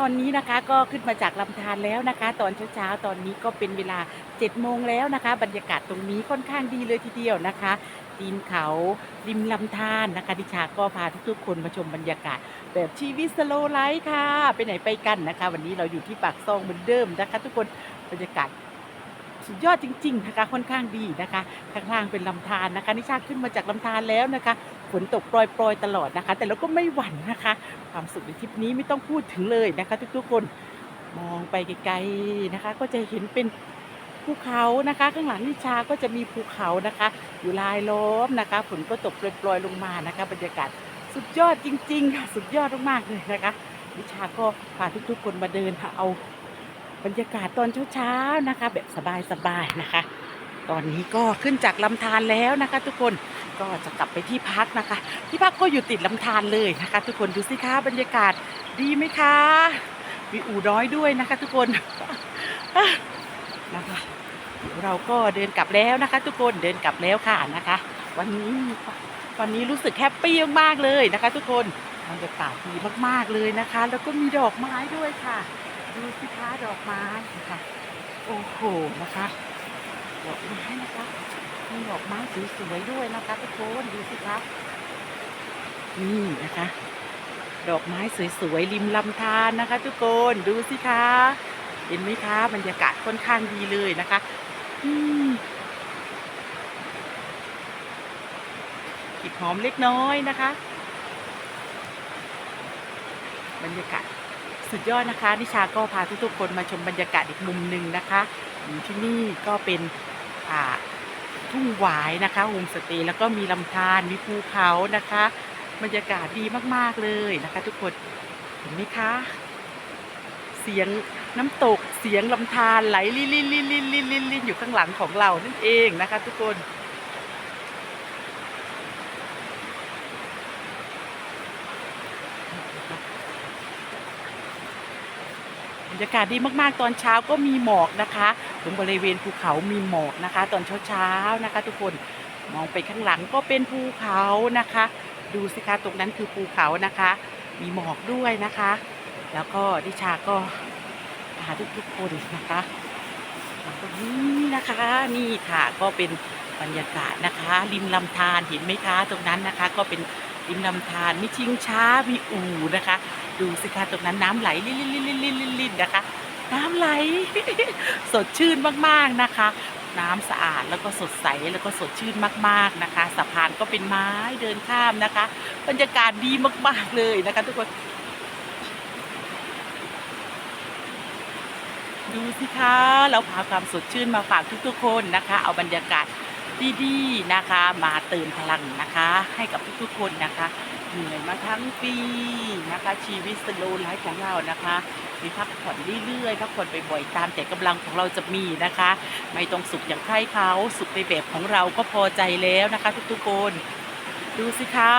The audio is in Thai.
ตอนนี้นะคะก็ขึ้นมาจากลำธารแล้วนะคะ ตอนเช้าๆตอนนี้ก็เป็นเวลา7โมงแล้วนะคะ บรรยากาศตรงนี้ค่อนข้างดีเลยทีเดียวนะคะตีนเขาริมลำธารนะคะดิชาก็พาทุกๆ คนมาชมบรรยากาศ แบบชีวิตสโลไลฟ์ค่ะ ไปไหนไปกันนะคะ วันนี้เราอยู่ที่ปากซองเหมือนเดิมนะคะ ทุกคนบรรยากาศสุดยอดจริงๆนะคะค่อนข้างดีนะคะข้างล่างเป็นลำธารนะคะนิชาขึ้นมาจากลำธารแล้วนะคะ ฝนตกโปรยๆตลอดนะคะ แต่เราก็ไม่หวั่นนะคะ ความสุขในทริปนี้ไม่ต้องพูดถึงเลยนะคะ ทุกๆคนมองไปไกลๆนะคะ ก็จะเห็นเป็นภูเขานะคะ ข้างหลังนิชาก็จะมีภูเขานะคะ อยู่ลายล้อมนะคะฝนก็ตกโปรยๆลงมานะคะ บรรยากาศสุดยอดจริงๆค่ะสุดยอดมากๆเลยนะคะนิชาก็พาทุกๆคนมาเดินเอาบรรยากาศตอนเช้าๆนะคะ แบบสบายๆนะคะ ตอนนี้ก็ขึ้นจากลำธารแล้วนะคะ ทุกคน ก็จะกลับไปที่พักนะคะ ที่พักก็อยู่ติดลำธารเลยนะคะ ทุกคนดูสิคะบรรยากาศดีไหมคะ มีอู่น้อยด้วยนะคะ ทุกคนนะคะเราก็เดินกลับแล้วนะคะ ทุกคนเดินกลับแล้วค่ะนะคะ วันนี้วันนี้รู้สึกแฮปปี้มากๆเลยนะคะ ทุกคนบรรยากาศดีมากๆเลยนะคะ แล้วก็มีดอกไม้ด้วยค่ะ ดูสิคะดอกไม้นะคะโอ้โหนะคะดอกไม้นะคะ มีดอกไม้สวยๆด้วยนะคะทุกคนดูสิคะนี่นะคะ ดอกไม้สวยๆริมลำธารนะคะ ทุกคนดูสิคะ เห็นไหมคะบรรยากาศค่อนข้างดีเลยนะคะอืมกลิ่นหอมเล็กน้อยนะคะ บรรยากาศสุดยอดนะคะ นิชาก็พาทุกๆคนมาชมบรรยากาศอีกมุมหนึ่งนะคะที่นี่ก็เป็นอ่า ทุ่งหวายนะคะโฮมสเตย์แล้วก็มีลำธารมีภูเขานะคะบรรยากาศดีมากๆเลยนะคะ ทุกคนเห็นไหมคะ เสียงน้ำตกเสียงลำธารไหลลินลินลินลินลินลินลินอยู่ข้างหลังของเรานั่นเองนะคะ ทุกคน รรยากาศดีมากๆ ตอนเช้าก็มีหมอกนะคะ ตรงบริเวณภูเขามีหมอกนะคะ ตอนเช้าๆนะคะ ทุกคนมองไปข้างหลังก็เป็นภูเขานะคะ ดูสิคะตรงนั้นคือภูเขานะคะ มีหมอกด้วยนะคะ แล้วก็ดิชาก็พาทุกๆคนนะคะตรงนี้นะคะนี่ค่ะก็เป็นบรรยากาศนะคะ ริมลำธารเห็นไหมคะ ตรงนั้นนะคะ ก็เป็นริมลำธารมีชิงช้ามีอู่นะคะ ดูสิคะตรงนั้นน้ำไหลลินลินลินลินลินลินลินนะคะ น้ำไหล สดชื่นมากๆนะคะ น้ำสะอาดแล้วก็สดใสแล้วก็สดชื่นมากๆนะคะ สะพานก็เป็นไม้เดินข้ามนะคะ บรรยากาศดีมากๆเลยนะคะ ทุกคนดูสิคะ เราพาความสดชื่นมาฝากทุกๆคนนะคะ เอาบรรยากาศดีๆนะคะ มาเติมพลังนะคะ ให้กับทุกๆคนนะคะ เหนื่อยมาทั้งปีนะคะ ชีวิตสโลไลฟ์ของเรานะคะมีพักผ่อนเรื่อยๆพักผ่อนบ่อยๆตามแต่กำลังของเราจะมีนะคะ ไม่ต้องสุขอย่างใครเขาสุขในแบบของเราก็พอใจแล้วนะคะ ทุกๆคนดูสิคะ